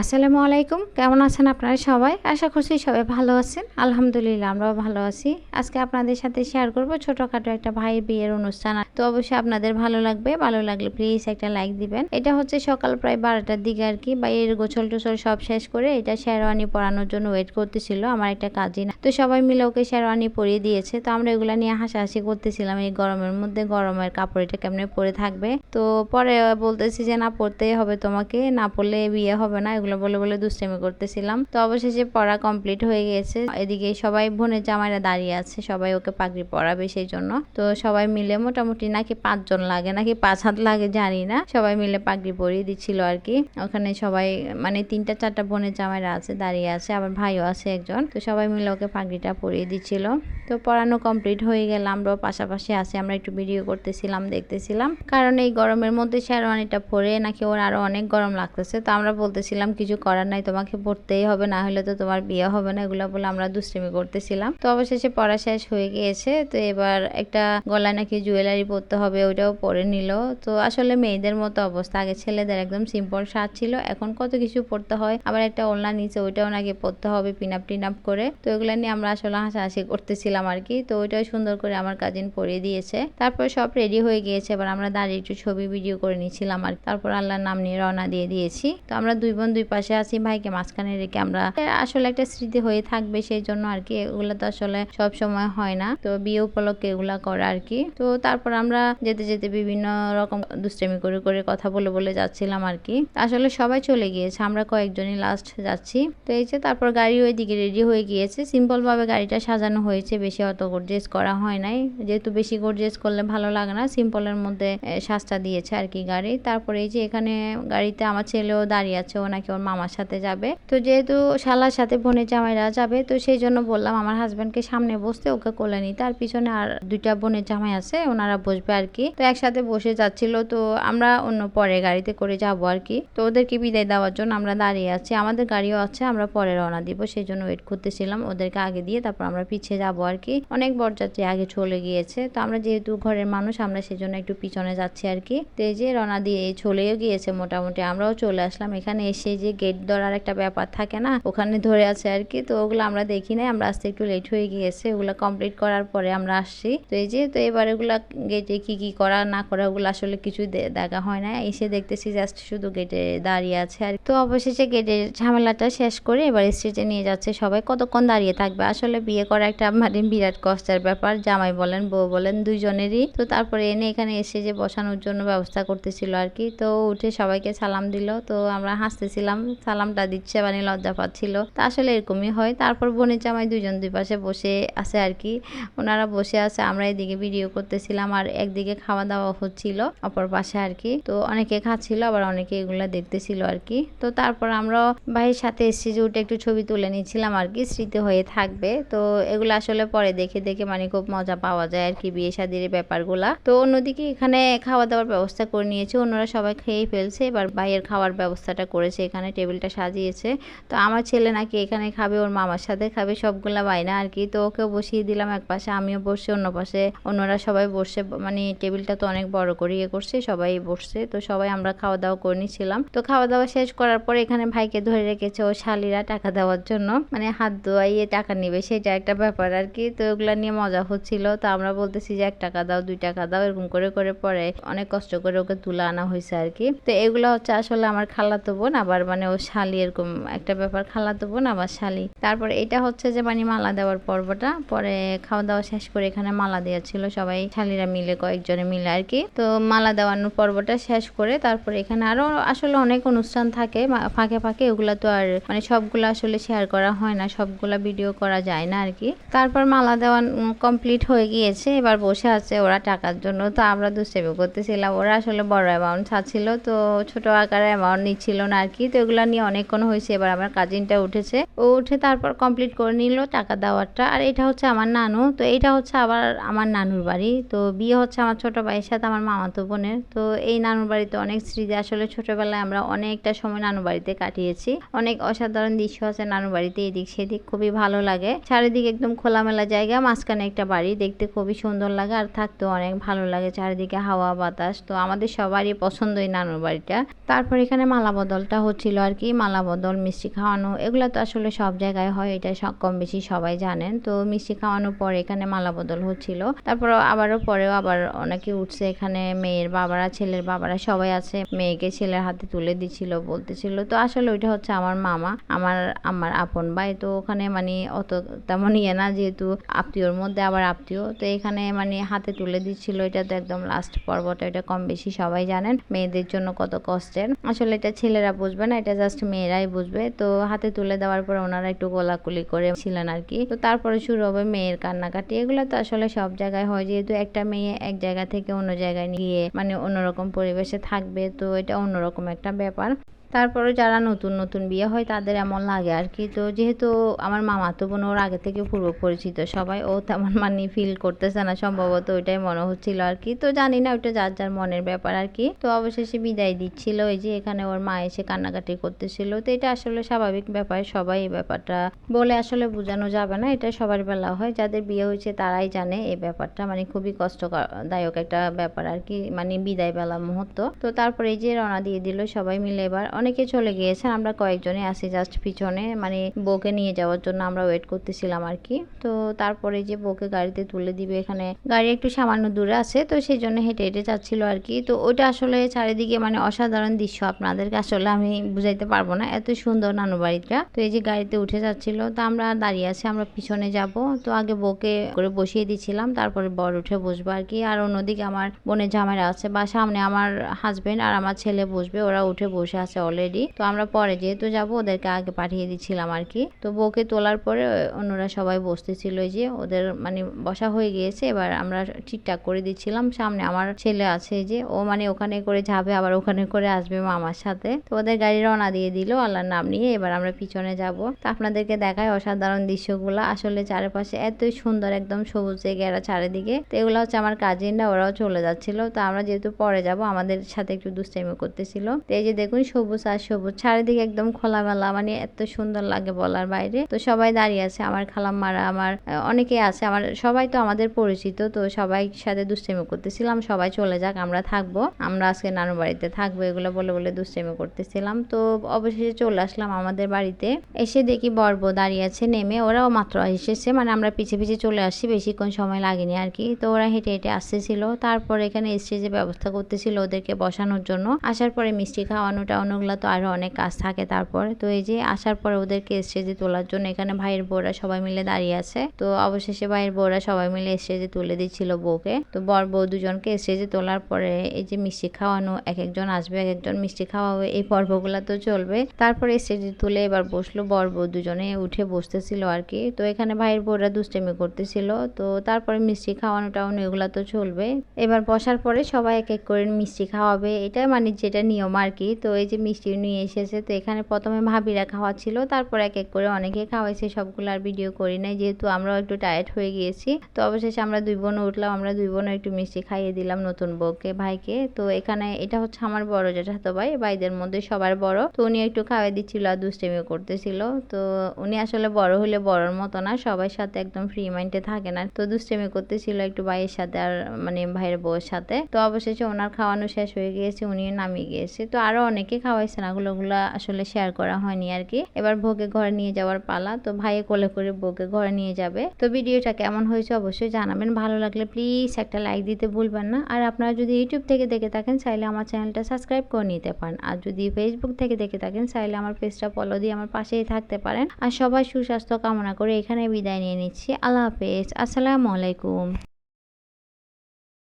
আসসালামু আলাইকুম। কেমন আছেন আপনারা সবাই? আশা করছি সবাই ভালো আছেন। আলহামদুলিল্লাহ, আমরাও ভালো আছি। আজকে আপনাদের সাথে শেয়ার করব ছোটখাটো একটা ভাইয়ের বিয়ের অনুষ্ঠান। তো অবশ্যই আপনাদের ভালো লাগবে, ভালো লাগলে প্লিজ একটা লাইক দিবেন। এটা হচ্ছে সকাল প্রায় বারোটার দিকে আর কি। বা এর গোছল টোছল সব শেষ করে এটা শেরওয়ানি পরানোর জন্য ওয়েট করতেছিল আমার একটা কাজিন তো সবাই মিলে ওকে শেরওয়ানি পরিয়ে দিয়েছে। তো আমরা এগুলা নিয়ে হাসাহাসি করতেছিলাম এই গরমের মধ্যে। গরমের কাপড় এটা কেমনে পরে থাকবে? তো পরে বলতেছি যে, না, পরতেই হবে তোমাকে। না পরলে বিয়ে হবে না। এগুলো বলে বলে দুষ্টামি করতেছিলাম। তো অবশেষে পড়া কমপ্লিট হয়ে গেছে। এদিকে সবাই বোনের জামাইরা দাঁড়িয়ে আছে, সবাই ওকে পাগড়ি পরাবে সেই জন্য তো সবাই মিলে মোটামুটি নাকি পাঁচজন লাগে, নাকি পাঁচ হাত লাগে জানি না। সবাই মিলে পাগড়ি পরিয়ে দিচ্ছিল আর কি। ওখানে সবাই মানে তিনটা চারটা বোনের জামাইরা আছে, দাঁড়িয়ে আছে, আবার ভাইও আছে একজন। তো সবাই মিলে ওকে পাগড়িটা পরিয়ে দিচ্ছিল। তো পড়ানো কমপ্লিট হয়ে গেল আমরাও পাশাপাশি আছি, আমরা একটু ভিডিও করতেছিলাম, দেখতেছিলাম। কারণ এই গরমের মধ্যে শেরওয়ানিটা পরে নাকি ওর আরও অনেক গরম লাগতেছে। তো আমরা বলতেছিলাম কিছু করার নাই, তোমাকে পড়তেই হবে, না হলে তো তোমার বিয়ে হবে না, এগুলো বলে আমরা দুষ্টিমি করতেছিলাম। তো অবশেষে পড়া শেষ হয়ে গিয়েছে। তো এবার একটা গলায় নাকি জুয়েলারি পরতে হবে, ওইটাও পরে নিল। তো আসলে মেয়েদের মতো অবস্থা, আগে ছেলেদের একদম সিম্পল শার্ট ছিল, এখন কত কিছু পড়তে হয়, আবার একটা ওলনা নিচে, ওইটাও নাকি পরতে হবে পিন আপ টিন আপ করে। তো এগুলো নিয়ে আমরা আসলে হাসাহাসি করতেছিলাম আর কি। তো ওইটাও সুন্দর করে আমার কাজিন পরিয়ে দিয়েছে। তারপর সব রেডি হয়ে গিয়েছে, এবার আমরা দাঁড়িয়ে একটু ছবি ভিডিও করে নিয়েছিলাম আর তারপর আল্লাহর নাম নিয়ে রওনা দিয়ে দিয়েছি। তো আমরা দুই বোন দুই পাশে আছি, ভাইকে মাঝখানে রেখে আমরা আসলে একটা স্মৃতি হয়ে থাকবে সেই জন্য আর কি এগুলো তো আসলে সব সময় হয় না। তো বিয়ে উপলক্ষে এগুলা করা আর কি। তো তারপর আমরা যেতে যেতে বিভিন্ন রকম দুষ্টামি করে করে কথা বলে বলে যাচ্ছিলাম আর কি। আসলে সবাই চলে গিয়েছে, আমরা কয়েকজনই লাস্ট যাচ্ছি। তো এই যে তারপর গাড়ি ওই দিকে রেডি হয়ে গিয়েছে। সিম্পল ভাবে গাড়িটা সাজানো হয়েছে, বেশি অত গর্জেস করা হয় নাই। যেহেতু বেশি গর্জেস করলে ভালো লাগে না সিম্পলের মধ্যে সাজটা দিয়েছে আর কি গাড়ি। তারপরে এই যে এখানে গাড়িতে আমার ছেলেও দাঁড়িয়ে আছে ও নাকি ওর মামার সাথে যাবে। তো যেহেতু শালার সাথে বোনের জামাইরা যাবে, তো সেই জন্য বললাম আমার হাজব্যান্ডকে সামনে বসতে ওকে কোলে নিতে আর পিছনে আর দুইটা বোনের জামাই আছে, ওনারা বসবে আর কি। তো একসাথে বসে যাচ্ছিল, তো আমরা অন্য পরে গাড়িতে করে যাব আর কি। তো ওদেরকে বিদায় দেওয়ার জন্য আমরা দাঁড়িয়ে আছি। আমাদের গাড়িও আছে, আমরা পরে রওনা দিব। সেই জন্য ওয়েট করতেছিলাম, ওদেরকে আগে দিয়ে তারপর আমরা পিছিয়ে যাব আর কি। অনেক বরযাত্রী আগে চলে গিয়েছে, তো আমরা যেহেতু ঘরের মানুষ, আমরা সেই জন্য একটু পিছনে যাচ্ছি আর কি। তো এই যে রওনা দিয়ে চলেও গিয়েছে মোটামুটি, আমরাও চলে আসলাম। এখানে এসে যে গেট ধরার একটা ব্যাপার থাকে না, ওখানে ধরে আছে আর কি। তো ওগুলো আমরা দেখি নাই, আমরা আসতে একটু লেট হয়ে গিয়েছে, ওগুলো কমপ্লিট করার পরে আমরা আসছি। তো এই যে, তো এবার এগুলা গেটে কি কি করা না করা, ওগুলো আসলে কিছু দেখা হয় না এসে দেখতেছি জাস্ট শুধু গেটে দাঁড়িয়ে আছে আর তো অবশেষে গেটের ঝামেলাটা শেষ করে এবার স্টেজে নিয়ে যাচ্ছে সবাই। কতক্ষণ দাঁড়িয়ে থাকবে? আসলে বিয়ে করা একটা মানে বিরাট কষ্টের ব্যাপার, জামাই বলেন, বউ বলেন, দুইজনেরই। তো তারপরে এনে এখানে এসে যে বসানোর জন্য ব্যবস্থা করতেছিল আর কি। তো উঠে সবাইকে সালাম দিল। তো আমরা হাসতেছিলাম সালামটা দিচ্ছে মানে লজ্জা পাচ্ছিল। তা আসলে এরকমই হয়। তারপর বোনের জামাই দুজন দুই পাশে বসে আছে আর কি। ওনারা বসে আছে, আমরা এদিকে ভিডিও করতেছিলাম আর একদিকে খাওয়া দাওয়া হচ্ছিল অপর পাশে আর কি। তো অনেকে খাচ্ছিল, আবার অনেকে এগুলা দেখতেছিল আর কি। তো তারপর আমরা ভাইয়ের সাথে এসেছি যে উঠে একটু ছবি তুলে নিচ্ছিলাম আর কি, স্মৃতি হয়ে থাকবে। তো এগুলো আসলে পরে দেখে দেখে মানে খুব মজা পাওয়া যায় আর কি বিয়ে শাদির ব্যাপারগুলা। তো অন্যদিকে এখানে খাওয়া দাওয়ার ব্যবস্থা করে নিয়েছে। অন্যরা সবাই খেয়ে ফেলছে, এবার ভাইয়ের খাওয়ার ব্যবস্থাটা করেছে এখানে। টেবিলটা সাজিয়েছে। তো আমার ছেলে নাকি এখানে খাবে, ওর মামার সাথে খাবে, সবগুলা বাইনা আর কি। তো ওকেও বসিয়ে দিলাম এক পাশে, আমিও বসছি অন্য পাশে। অন্যরা সবাই বসছে মানে টেবিলটা তো অনেক বড় করে ইয়ে করছে, সবাই বসছে। তো সবাই আমরা খাওয়া দাওয়া করে নিচ্ছিলাম তো খাওয়া দাওয়া শেষ করার পরে এখানে ভাইকে ধরে রেখেছে, ও শালিরা টাকা দেওয়ার জন্য। মানে হাত ধোয়াইয়ে টাকা নেবে, সেটা একটা ব্যাপার আর কি। তো ওগুলা নিয়ে মজা হচ্ছিল। তো আমরা বলতেছি যে, এক টাকা দাও, দুই টাকা দাও, এরকম করে করে পরে অনেক কষ্ট করে ওকে তুলে আনা হয়েছে আর কি। তো এগুলো হচ্ছে আসলে আমার খালাতো বোন, আবার মানে ও শালি এরকম একটা ব্যাপার খালাতো বোন, আবার শালি। তারপর এটা হচ্ছে যে মানে মালা দেওয়ার পর্বটা। পরে খাওয়া দাওয়া শেষ করে এখানে মালা দেওয়া ছিল সবাই, শালিরা মিলে কয়েকজনে মিলে আর কি। তো মালা দেওয়ানোর পর্বটা শেষ করে তারপর এখানে আরও আসলে অনেক অনুষ্ঠান থাকে ফাঁকে ফাঁকে ওগুলা তো আর মানে সবগুলো আসলে শেয়ার করা হয় না, সবগুলা ভিডিও করা যায় না আর কি। তারপর মালা দেওয়া কমপ্লিট হয়ে গিয়েছে, এবার বসে আছে ওরা টাকার জন্য। তো আমরা দুষ্টামি করতেছিলাম, ওরা আসলে বড় অ্যামাউন্ট চাচ্ছিল তো ছোট আকারে অ্যামাউন্ট নিচ্ছিল না আর কি। তো এগুলো নিয়ে অনেকক্ষণ হয়েছে, এবার আমার কাজিনটা উঠেছে। ও উঠে তারপর কমপ্লিট করে নিল টাকা দেওয়ারটা। আর এটা হচ্ছে আমার নানু, তো এটা হচ্ছে আবার আমার নানুর বাড়ি। তো বিয়ে হচ্ছে আমার ছোট ভাইয়ের সাথে, আমার মামাতো বোনের। তো এই নানুর বাড়িতে অনেক স্মৃতি, আসলে ছোটবেলায় আমরা অনেকটা সময় নানু বাড়িতে কাটিয়েছি। অনেক অসাধারণ দৃশ্য আছে নানু বাড়িতে, এদিক সেদিক খুবই ভালো লাগে। চারিদিকে একদম খোলামেলা জায়গা, মাঝখানে একটা বাড়ি, দেখতে খুবই সুন্দর লাগে আর থাকতেও অনেক ভালো লাগে। চারিদিকে হাওয়া, বাতাস, তো আমাদের সবারই পছন্দ এই নানুর বাড়িটা। তারপর এখানে মালা বদলটা হচ্ছিল। হচ্ছিল আর কি মালা বদল মিষ্টি খাওয়ানো, এগুলো তো আসলে সব জায়গায় হয়, এটা সব কম বেশি সবাই জানেন। তো মিষ্টি খাওয়ানোর পরে এখানে মালা বদল হচ্ছিল। তারপর আবারও পরেও আবার অনেকে উঠছে এখানে, মেয়ের বাবারা, ছেলের বাবারা সবাই আছে। মেয়েকে ছেলের হাতে তুলে দিচ্ছিল, বলতেছিল, তো আসলে ওইটা হচ্ছে আমার মামা, আমার আমার আপন ভাই। তো ওখানে মানে অত তেমন ইয়ে না, যেহেতু আত্মীয়র মধ্যে আবার আত্মীয়। তো এখানে মানে হাতে তুলে দিচ্ছিল, এটা তো একদম লাস্ট পর্বটা, এটা কম বেশি সবাই জানেন। মেয়েদের জন্য কত কষ্টের। আসলে এটা ছেলেরা বুঝবে না, এটা জাস্ট মেয়েরাই বুঝবে। তো হাতে তুলে দেওয়ার পর ওনারা একটু গোলাকুলি করে ছিলেন আর কি তো তারপরে শুরু হবে মেয়ের কান্নাকাটি। এগুলো তো আসলে সব জায়গায় হয়, যেহেতু একটা মেয়ে এক জায়গা থেকে অন্য জায়গায় নিয়ে মানে অন্যরকম পরিবেশে থাকবে, তো এটা অন্যরকম একটা ব্যাপার। তারপরে যারা নতুন নতুন বিয়ে হয় তাদের এমন লাগে আর কি। তো যেহেতু আমার মামা তো বোন, ওর আগে থেকে পূর্ব পরিচিত সবাই, ও তেমন মানে ফিল করতেছে না সম্ভবত, ওইটাই মনে হচ্ছিল আর কি। তো জানি না ওইটা যার যার মনের ব্যাপার আর কি। তো অবশেষে বিদায় দিচ্ছিল ওই যে এখানে ওর মা এসে কান্নাকাটি করতেছিল। তো এটা আসলে স্বাভাবিক ব্যাপার, সবাই এই ব্যাপারটা বলে আসলে বোঝানো যাবে না, এটা সবার বেলা হয়। যাদের বিয়ে হয়েছে তারাই জানে এই ব্যাপারটা মানে খুবই কষ্টদায়ক একটা ব্যাপার আর কি মানে বিদায় বেলা মুহূর্ত। তো তারপরে এই যে রওনা দিয়ে দিল সবাই মিলে এবার অনেকে চলে গিয়েছে আমরা কয়েকজনে আসি জাস্ট পিছনে মানে বউকে নিয়ে যাওয়ার জন্য আমরা ওয়েট করতেছিলাম আর কি। তো তারপরে যে বউকে গাড়িতে তুলে দিবে, এখানে গাড়ি একটু সামান্য দূরে আছে, তো সেই জন্য হেঁটে হেঁটে যাচ্ছিল আর কি। তো ওইটা আসলে চারিদিকে মানে অসাধারণ দৃশ্য, আপনাদেরকে আসলে আমি বুঝাইতে পারব না, এত সুন্দর নানু বাড়িটা তো এই যে গাড়িতে উঠে যাচ্ছিল, তো আমরা দাঁড়িয়ে আছি, আমরা পিছনে যাব। তো আগে বউকে করে বসিয়ে দিচ্ছিলাম তারপরে বর উঠে বসবো আর কি। আর অন্যদিকে আমার বোনের জামাইরা আছে, বা সামনে আমার হাজবেন্ড আর আমার ছেলে বসবে, ওরা উঠে বসে আছে অলরেডি তো আমরা পরে যেহেতু যাব, ওদেরকে আগে পাঠিয়ে দিচ্ছিলাম আর কি। তো বউকে তোলার পরে অন্যরা সবাই বসতেছিল যে, ওদের মানে বসা হয়ে গিয়েছে। এবার আমরা ঠিকঠাক করে দিচ্ছিলাম সামনে আমার ছেলে আছে যে, ও মানে ওখানে করে যাবে, আবার ওখানে করে আসবে মামার সাথে। তো ওদের গাড়ি রওনা দিয়ে দিল, আল্লাহর নাম নিয়ে এবার আমরা পিছনে যাব। তো আপনাদেরকে দেখায় অসাধারণ দৃশ্যগুলো। আসলে চারপাশে এতই সুন্দর একদম সবুজে ঘেরা চারিদিকে। তো এগুলো হচ্ছে আমার কাজিনরা ওরাও চলে যাচ্ছিল। তো আমরা যেহেতু পরে যাব, আমাদের সাথে একটু দুষ্টাইমি করতেছিল। তো এই যে দেখুন, সবুজ আর সবুজ, চারিদিকে একদম খোলামেলা মানে এত সুন্দর লাগে বলার বাইরে। তো সবাই দাঁড়িয়ে আছে, আমার খালাম্মারা, আমার অনেকে আছে, আমার, সবাই তো আমাদের পরিচিত, তো সবাই সাথে দুষ্টাইমি করতেছিলাম, সবাই চলে যাক, আমরা থাকব। আমরা আজকে নানু বাড়িতে থাকব, এগুলো বলে বলে দুষ্টাইমি করতেছিলাম। তো অবশেষে চলে আসলাম আমাদের বাড়িতে। এসে দেখি বর্ব দাঁড়িয়ে আছে, নেমে, ওরাও মাত্র এসেছে মানে আমরা পিছে পিছে চলে আসছি, বেশিক্ষণ সময় লাগেনি আর কি। তো ওরা হেঁটে হেঁটে আসতেছিল, তারপর এখানে স্টেজে ব্যবস্থা করতেছিল ওদেরকে বসানোর জন্য, আসার পরে মিষ্টি খাওয়ানো খাওয়ানোটা তো আরও অনেক কাজ থাকে তারপর। তো এই যে আসার পরে ওদেরকে স্টেজে তোলার জন্য এখানে ভাইয়ের বউরা সবাই মিলে দাঁড়িয়ে আছে। তো অবশেষে ভাইয়ের বউরা সবাই মিলে স্টেজে তুলে দিচ্ছিল বউকে। তো বর বউ দুজনকে স্টেজে তোলার পরে এই যে মিষ্টি খাওয়ানো, এক একজন আসবে, এক একজন মিষ্টি খাওয়াবে, এই পর্বগুলো তো চলবে। তারপরে স্টেজে তুলে এবার বসল বর বউ দুজনে, উঠে বসতেছিল আর কি তো এখানে ভাইয়ের বউরা দুষ্টেমি করতেছিল। তো তারপরে মিষ্টি খাওয়ানো টাওয়ানো এগুলো তো চলবে। এবার বসার পরে সবাই এক এক করে মিষ্টি খাওয়াবে। এটা মানে যেটা নিয়ম আর কি তো এই যে মিষ্টি নিয়ে এসেছে। তো এখানে প্রথমে ভাবিরা খাওয়াচ্ছিল তারপর এক এক করে অনেকে খাওয়াইছে। সবগুলো আর ভিডিও করি নাই, যেহেতু আমরাও একটু টায়ার্ড হয়ে গিয়েছি। তো অবশেষে আমরা দুই বোন উঠলাম, আমরা দুই বোনও একটু মিষ্টি খাইয়ে দিলাম নতুন বউকে, ভাইকে। তো এখানে এটা হচ্ছে আমার বড় যেটা তো ভাই, ভাইদের মধ্যে সবার বড়। তো উনি একটু খাওয়াই দিচ্ছিল আর দুষ্টেমি করতেছিল। তো উনি আসলে বড় হলে বড়র মতো না সবার সাথে একদম ফ্রি মাইন্ডে থাকে না। তো দুষ্টেমি করতেছিল একটু ভাইয়ের সাথে আর মানে ভাইয়ের বউয়ের সাথে। তো অবশেষে ওনার খাওয়ানো শেষ হয়ে গিয়েছে, উনিও নামিয়ে গিয়েছে। তো আরও অনেকে খাওয়াইছেন ওগুলো আসলে শেয়ার করা হয়নি আর কি এবার ভোগে ঘরে নিয়ে যাওয়ার পালা, তো ভাইয়ে কোলে করে বউকে ঘরে নিয়ে যাবে। তো ভিডিওটা কেমন হয়েছে অবশ্যই জানাবেন। ভালো লাগলে প্লিজ একটা লাইক দিতে ভুলবেন না। আর আপনারা যদি ইউটিউব থেকে দেখে থাকেন, চাইলে আমার চ্যানেলটা সাবস্ক্রাইব করে নিতে পারেন। আর যদি ফেসবুক থেকে দেখে থাকেন, চাইলে আমার পেজটা ফলো দিয়ে আমার পাশেই থাকতে পারেন। আর সবাই সুস্বাস্থ্য কামনা করে এখানে বিদায় নিয়ে নিচ্ছি। আল্লাহ হাফেজ। আসসালামু আলাইকুম।